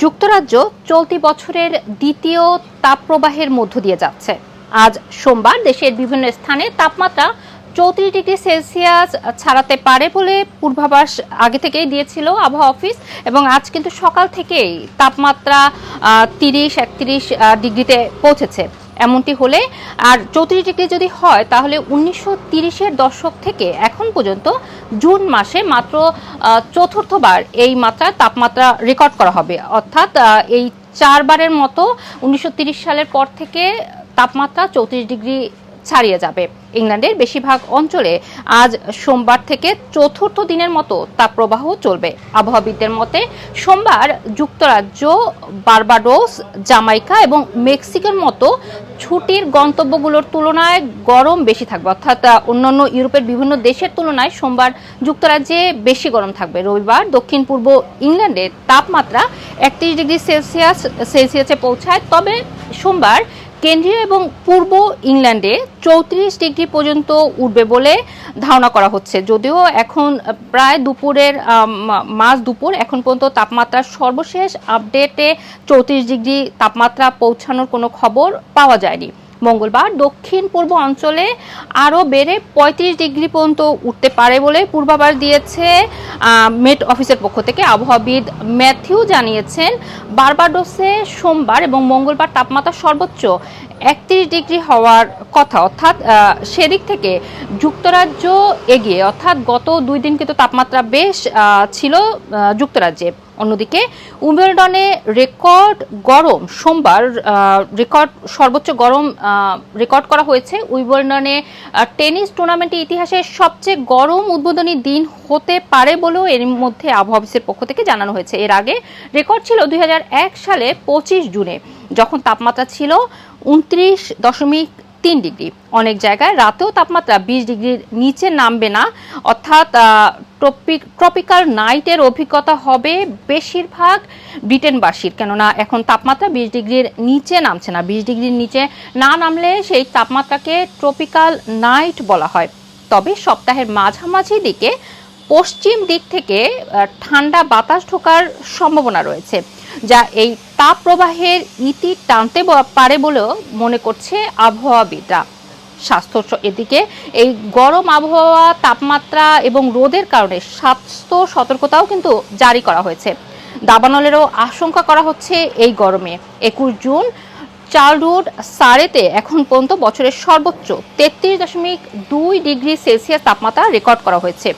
যুক্তরাজ্য চলতি বছরের দ্বিতীয় তাপপ্রবাহের মধ্য দিয়ে যাচ্ছে। আজ সোমবার দেশের বিভিন্ন স্থানে তাপমাত্রা চৌত্রিশ ডিগ্রি সেলসিয়াস ছাড়াতে পারে বলে পূর্বাভাস আগে থেকেই দিয়েছিল আবহাওয়া অফিস, এবং আজ কিন্তু সকাল থেকেই তাপমাত্রা তিরিশ, একত্রিশ ডিগ্রিতে পৌঁছেছে। এমনটি হলে আর চৌত্রিশ ডিগ্রি যদি হয়, তাহলে উনিশশো তিরিশের দশক থেকে এখন পর্যন্ত জুন মাসে মাত্র চতুর্থবার এই মাত্রার তাপমাত্রা রেকর্ড করা হবে। অর্থাৎ এই চারবারের মতো উনিশশো সালের পর থেকে তাপমাত্রা চৌত্রিশ ডিগ্রি ছাড়িয়ে যাবে। ইংল্যান্ডের বেশিরভাগ অঞ্চলে আজ সোমবার থেকে চতুর্থ দিনের মতো তাপপ্রবাহ চলবে। আবহাওয়াবিদদের মতে, সোমবার যুক্তরাজ্য, বার্বাডোস, জামাইকা এবং মেক্সিকোর মতো ছুটির গন্তব্যগুলোর তুলনায় গরম বেশি থাকবে। অর্থাৎ অন্যান্য ইউরোপের বিভিন্ন দেশের তুলনায় সোমবার যুক্তরাজ্যে বেশি গরম থাকবে। রবিবার দক্ষিণ পূর্ব ইংল্যান্ডে তাপমাত্রা একত্রিশ ডিগ্রি সেলসিয়াস, সেলসিয়াসে পৌঁছায়। তবে সোমবার কেন্দ্রীয় এবং পূর্ব ইংল্যান্ডে চৌত্রিশ ডিগ্রি পর্যন্ত উঠবে বলে ধারণা করা হচ্ছে। যদিও এখন প্রায় দুপুরের মাস দুপুর এখন পর্যন্ত তাপমাত্রার সর্বশেষ আপডেটে চৌত্রিশ ডিগ্রি তাপমাত্রা পৌঁছানোর কোনো খবর পাওয়া যায়নি। মঙ্গলবার দক্ষিণ পূর্ব অঞ্চলে আরও বেড়ে পঁয়ত্রিশ ডিগ্রি পর্যন্ত উঠতে পারে বলে পূর্বাভাস দিয়েছে মেট অফিসের পক্ষ থেকে। আবহাওয়াবিদ ম্যাথিউ জানিয়েছেন বারবাডোসে সোমবার এবং মঙ্গলবার তাপমাত্রা সর্বোচ্চ একত্রিশ ডিগ্রি হওয়ার কথা। অর্থাৎ সেদিক থেকে যুক্তরাজ্য এগিয়ে, অর্থাৎ গত দুই দিন কিন্তু তাপমাত্রা বেশ ছিল যুক্তরাজ্যে। অন্যদিকে উইম্বলডনে রেকর্ড গরম সোমবার রেকর্ড, সর্বোচ্চ গরম রেকর্ড করা হয়েছে। উইম্বলডনে টেনিস টুর্নামেন্টের ইতিহাসে সবচেয়ে গরম উদ্বোধনী দিন হতে পারে বলেও এর মধ্যে আবহাওয়া অফিসের পক্ষ থেকে জানানো হয়েছে। এর আগে রেকর্ড ছিল দুই হাজার এক সালে পঁচিশ জুনে, যখন তাপমাত্রা ছিল উনত্রিশ দশমিক তিন ডিগ্রি। অনেক জায়গায় রাতেও তাপমাত্রা বিশ ডিগ্রির নিচে নামবে না। অর্থাৎ ট্রপিক ট্রপিক্যাল নাইটের অভিজ্ঞতা হবে বেশিরভাগ ব্রিটেনবাসীর। কেননা এখন তাপমাত্রা বিশ ডিগ্রির নিচে নামছে না। বিশ ডিগ্রির নিচে না নামলে সেই তাপমাত্রাকে ট্রপিক্যাল নাইট বলা হয়। তবে সপ্তাহের মাঝামাঝি দিকে পশ্চিম দিক থেকে ঠান্ডা বাতাস ঢোকার সম্ভাবনা রয়েছে, যা এই তাপ প্রবাহের ইতি টানতে পারে বলেও মনে করছে আবহাওয়াবিদরা। স্বাস্থ্য এদিকে। এই গরম আবহাওয়া, তাপমাত্রা এবং রোদের কারণে স্বাস্থ্য সতর্কতাও কিন্তু জারি করা হয়েছে। দাবানলেরও আশঙ্কা করা হচ্ছে এই গরমে। একুশ জুন চার্লউড সারেতে এখন পর্যন্ত বছরের সর্বোচ্চ তেত্রিশ দশমিক দুই ডিগ্রি সেলসিয়াস তাপমাত্রা রেকর্ড করা হয়েছে।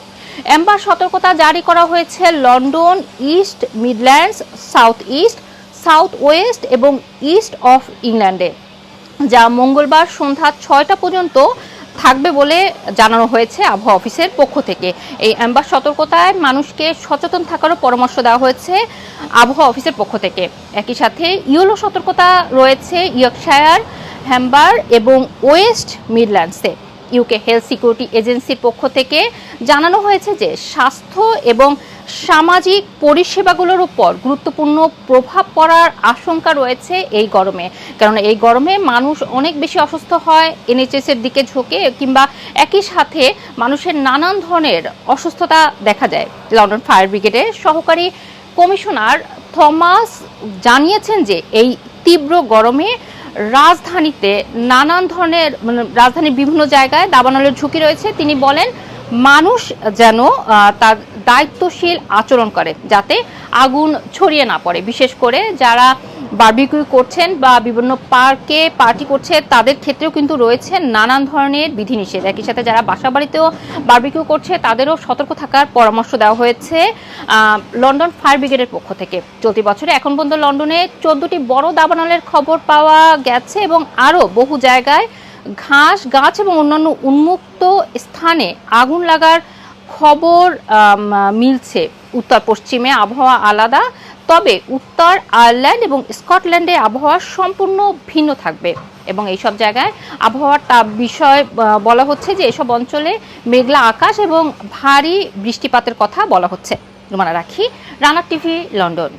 এম্বার সতর্কতা জারি করা হয়েছে London, East Midlands, South East, South West এবং ইস্ট অফ ইংল্যান্ডে। যা মঙ্গলবার সন্ধ্যা ছয়টা পর্যন্ত থাকবে বলে জানানো হয়েছে আবহাওয়া অফিসের পক্ষ থেকে। এই অ্যাম্বার সতর্কতায় মানুষকে সচেতন থাকারও পরামর্শ দেওয়া হয়েছে আবহাওয়া অফিসের পক্ষ থেকে। একই সাথে ইয়েলো সতর্কতা রয়েছে ইয়র্কশায়ার, হ্যাম্বার এবং ওয়েস্ট মিডল্যান্ডসে। ইউকে হেলথ সিকিউরিটি এজেন্সির পক্ষ থেকে জানানো হয়েছে যে স্বাস্থ্য এবং সামাজিক পরিষেবাগুলোর উপর গুরুত্বপূর্ণ প্রভাব পড়ার আশঙ্কা রয়েছে এই গরমে। কারণ এই গরমে মানুষ অনেক বেশি অসুস্থ হয় এনএইচএস এর দিকে ঝোঁকে কিংবা একই সাথে মানুষের নানান ধরনের অসুস্থতা দেখা যায়। লন্ডন ফায়ার ব্রিগেডের সহকারী কমিশনার থমাস জানিয়েছেন যে এই তীব্র গরমে রাজধানীতে নানান ধরনের মানে রাজধানীর বিভিন্ন জায়গায় দাবানলের ঝুঁকি রয়েছে। তিনি বলেন মানুষ যেন তার দায়িত্বশীল আচরণ করে, যাতে আগুন ছড়িয়ে না পড়ে। বিশেষ করে যারা বারবিকিউ করছেন বা বিভিন্ন পার্কে পার্টি করছে, তাদের ক্ষেত্রেও কিন্তু রয়েছে নানান ধরনের বিধিনিষেধ। একই সাথে যারা বাসা বাড়িতেও বারবিকিউ করছে, তাদেরও সতর্ক থাকার পরামর্শ দেওয়া হয়েছে লন্ডন ফায়ার ব্রিগেডের পক্ষ থেকে। চলতি বছরে এখন পর্যন্ত লন্ডনে চোদ্দটি বড় দাবানলের খবর পাওয়া গেছে এবং আরও বহু জায়গায় ঘাস, গাছ এবং অন্যান্য উন্মুক্ত স্থানে আগুন লাগার খবর মিলছে। উত্তর, পশ্চিমে আবহাওয়া আলাদা, তবে উত্তর আয়ারল্যান্ড এবং স্কটল্যান্ডে আবহাওয়া সম্পূর্ণ ভিন্ন থাকবে এবং এইসব জায়গায় আবহাওয়ার তাপ বিষয় বলা হচ্ছে যে এসব অঞ্চলে মেঘলা আকাশ এবং ভারী বৃষ্টিপাতের কথা বলা হচ্ছে। রুমানা রাখি, রানা টিভি, লন্ডন।